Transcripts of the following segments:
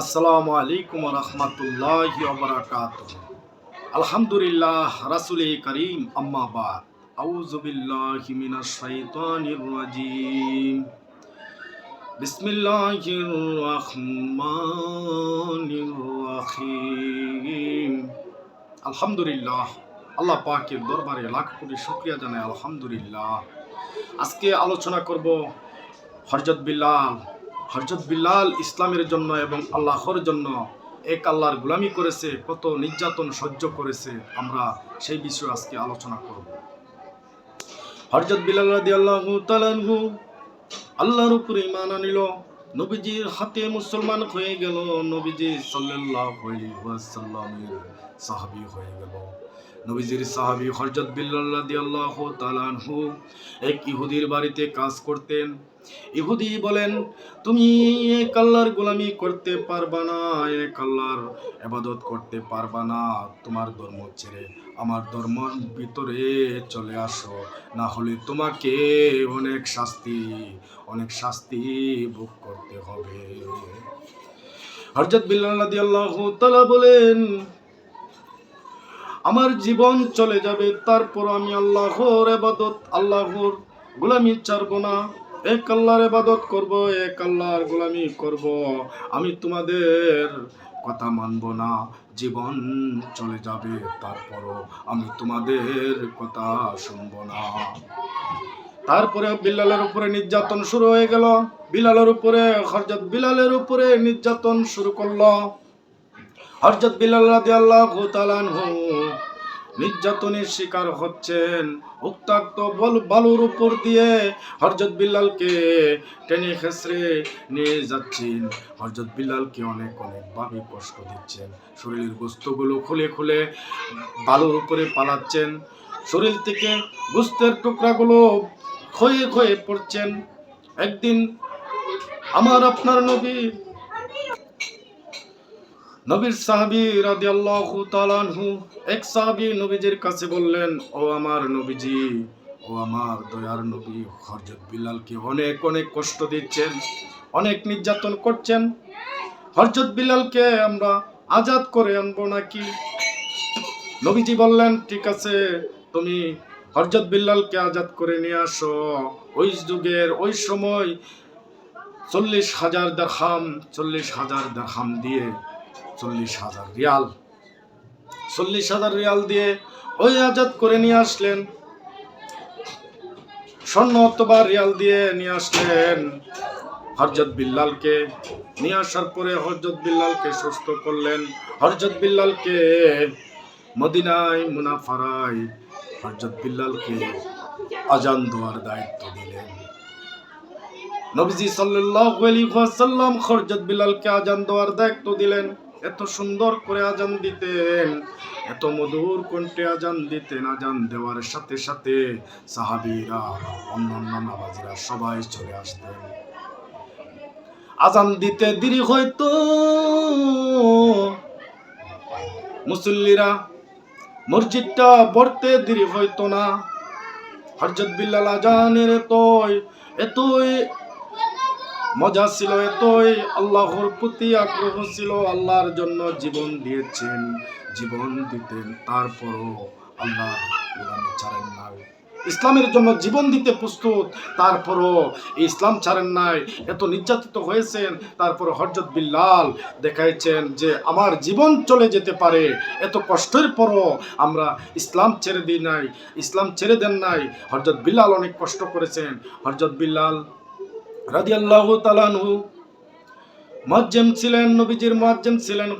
আসসালামু আলাইকুম রহমতুল্লাহ বারাকাত আলহামদুলিল্লাহ, রাসুল করিম আম্মাবাদ আউজুবিল্লাহি মিনাশ শাইতানির রাজিম। বিসমিল্লাহির রহমানির রহিম। আলহামদুলিল্লাহ, আল্লাহ পাকের দরবারে লাখ কোটি শুকরিয়া জানাই, আলহামদুলিল্লাহ। আজকে আলোচনা করব হরজত বিল্লাল হরজত বিল্লাল ইসলামের জন্য এবং আল্লাহর জন্য এক আল্লাহর গোলামি করেছে, কত নির্যাতন সহ্য করেছে, আমরা সেই বিষয়ে আজকে আলোচনা করব। হরজত তালানহু আল্লাহর উপরে ইমান আনিল, নবীজির হাতে মুসলমান হয়ে গেল, নবীজি ওয়াসাল্লামের সাহাবী হয়ে গেল। নবীজির সাহাবি হরজত বিল্লাল রাদিয়াল্লাহু তাআলা আনহু এক ইহুদির বাড়িতে কাজ করতেন। ইহুদি বলেন, তুমি এক আল্লাহর গোলামি করতে পারবা না, এক আল্লাহর এবাদত করতে পারবা না। তোমার ধর্ম ছেড়ে আমার ধর্মের ভিতরে চলে আসো। না হলে তোমাকে অনেক শাস্তি অনেক শাস্তি ভোগ করতে হবে। হরজত বিল্লাহ দিয়াল্লাহ তালা বলেন আমার জীবন চলে যাবে, তারপর আমি আল্লাহর এবাদত আল্লাহর গোলামি ছাড়ব না। এক আল্লাহর এবাদত করব, এক আল্লাহর গোলামি করব। আমি তোমাদের কথা মানব না, জীবন চলে যাবে, তারপরও আমি তোমাদের কথা শুনব না। তারপরে বিলালের উপরে নির্যাতন শুরু হয়ে গেল। বিলালের উপরে হরজত বিলালের উপরে নির্যাতন শুরু করল। হরজত বিলাল রাদিয়াল্লাহু তাআলা আনহু নির্যাতনের শিকার হচ্ছেন। উত্তাক্ত বল, বালুর উপর দিয়ে হরজত বিল্লালকে টেনে খেসরে নিয়ে যাচ্ছেন। হরজত বিল্লালকে অনেক অনেকভাবে কষ্ট দিচ্ছেন। শরীরের গোস্তগুলো খুলে খুলে বালুর উপরে পালাচ্ছেন। শরীর থেকে গোস্তের টুকরাগুলো ক্ষয়ে ক্ষয়ে পড়ছেন। একদিন আমার আপনার নবী নবীর সাহাবি রাদিয়াল্লাহু তাআলা আনহু, এক সাহাবি নবীজির কাছে বললেন, ও আমার নবীজি, ও আমার দয়ার নবী, হযরত বিলালকে অনেক অনেক কষ্ট দিচ্ছেন, অনেক নির্যাতন করছেন। হযরত বিলালকে আমরা আজাদ করে আনব নাকি? নবীজি বললেন, ঠিক আছে, তুমি হযরত বিল্লালকে আজাদ করে নিয়ে আসো। ওই যুগের, ওই সময় চল্লিশ হাজার দেখাম চল্লিশ হাজার দেখাম দিয়ে চল্লিশ হাজার রিয়াল। চল্লিশ হাজার রিয়াল দিয়ে ওই আজাদ করে নিয়ে আসলেন। স্বর্ণ অথবা রিয়াল দিয়ে নিয়ে আসলেন। হরজত বিল্লালকে নিয়ে আসার পরে হরজত বিল্লালকে সুস্থ করলেন। হরজত বিল্লালকে মদিনায় মুনাফারায় হরজত বিল্লালকে আজান দেওয়ার দায়িত্ব দিলেন। নবীজি সাল্লাল্লাহু আলাইহি ওয়াসাল্লাম হরজত বিল্লালকে আজান দেওয়ার দায়িত্ব দিলেন। এত সুন্দর করে আজান দিতেন, এত মধুর কণ্ঠে আজান দিতেন, আজান দেওয়ার সাথে সাথে সাহাবীরা, অন্যান্য নামাজিরা সবাই চলে আসতেন। আজান দিতে দেরি হয়তো। মুসল্লিরা মসজিদটা ভরতে দেরি হয়তো না। হরজত বিল্লাল আজানের এতই এতই মজা ছিল এতই, আল্লাহর প্রতি আগ্রহ ছিল, আল্লাহর জন্য জীবন দিয়েছেন, জীবন দিতেন, তারপরও আল্লাহ ছাড়েন নাই। ইসলামের জন্য জীবন দিতে প্রস্তুত, তারপরও ইসলাম ছাড়েন নাই, এত নির্যাতিত হয়েছেন তারপর হরজত বিল্লাল দেখাইছেন যে আমার জীবন চলে যেতে পারে, এত কষ্টের পরও আমরা ইসলাম ছেড়ে দিই নাই, ইসলাম ছেড়ে দেন নাই। হরজত বিল্লাল অনেক কষ্ট করেছেন। হরজত বিল্লাল রাদিয়াল্লাহু তালানহু মুয়াজ্জিম ছিলেন, নবীজির মুয়াজ্জিম ছিলেন।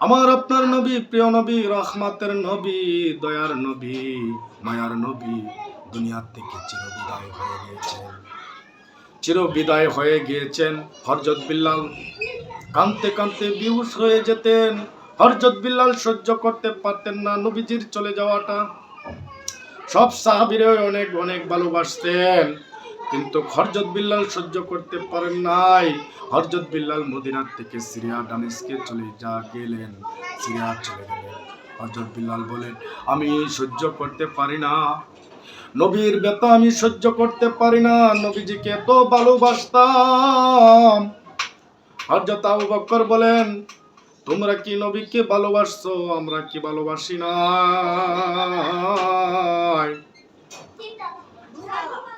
আমার আপনার নবী, প্রিয় নবী, রহমাতের নবী, দয়ার নবী, মায়ার নবী, দুনিয়ার থেকে চিরবিদায় হয়ে গিয়েছেন। চিরবিদায় হয়ে গিয়েছেন হরজত বিল্লাল। কাঁদতে কাঁদতে বিহুশ হয়ে যেতেন, হরজত বিল্লাল সহ্য করতে পারতেন না নবীজির চলে যাওয়াটা। সব সাহাবিরে অনেক অনেক ভালোবাসতেন। কিন্তু হরজত বিল্লাল সহ্য করতে পারেন নাই। হরজত বিল্লাল মদিনার থেকে সিরিয়া ডামিসকে চলে যা গেলেন, সিরিয়া চলে গেলেন। হরজত বিল্লাল বলেন, আমি সহ্য করতে পারি না। নবীর ব্যথা আমি সহ্য করতে পারি না। নবীজিকে এত ভালোবাসতাম। হরজত আবু বক্কর বলেন, তোমরা কি নবীকে ভালোবাসছো? আমরা কি ভালোবাসি না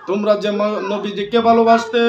তোমরা যে নবীজিকে ভালোবাসতে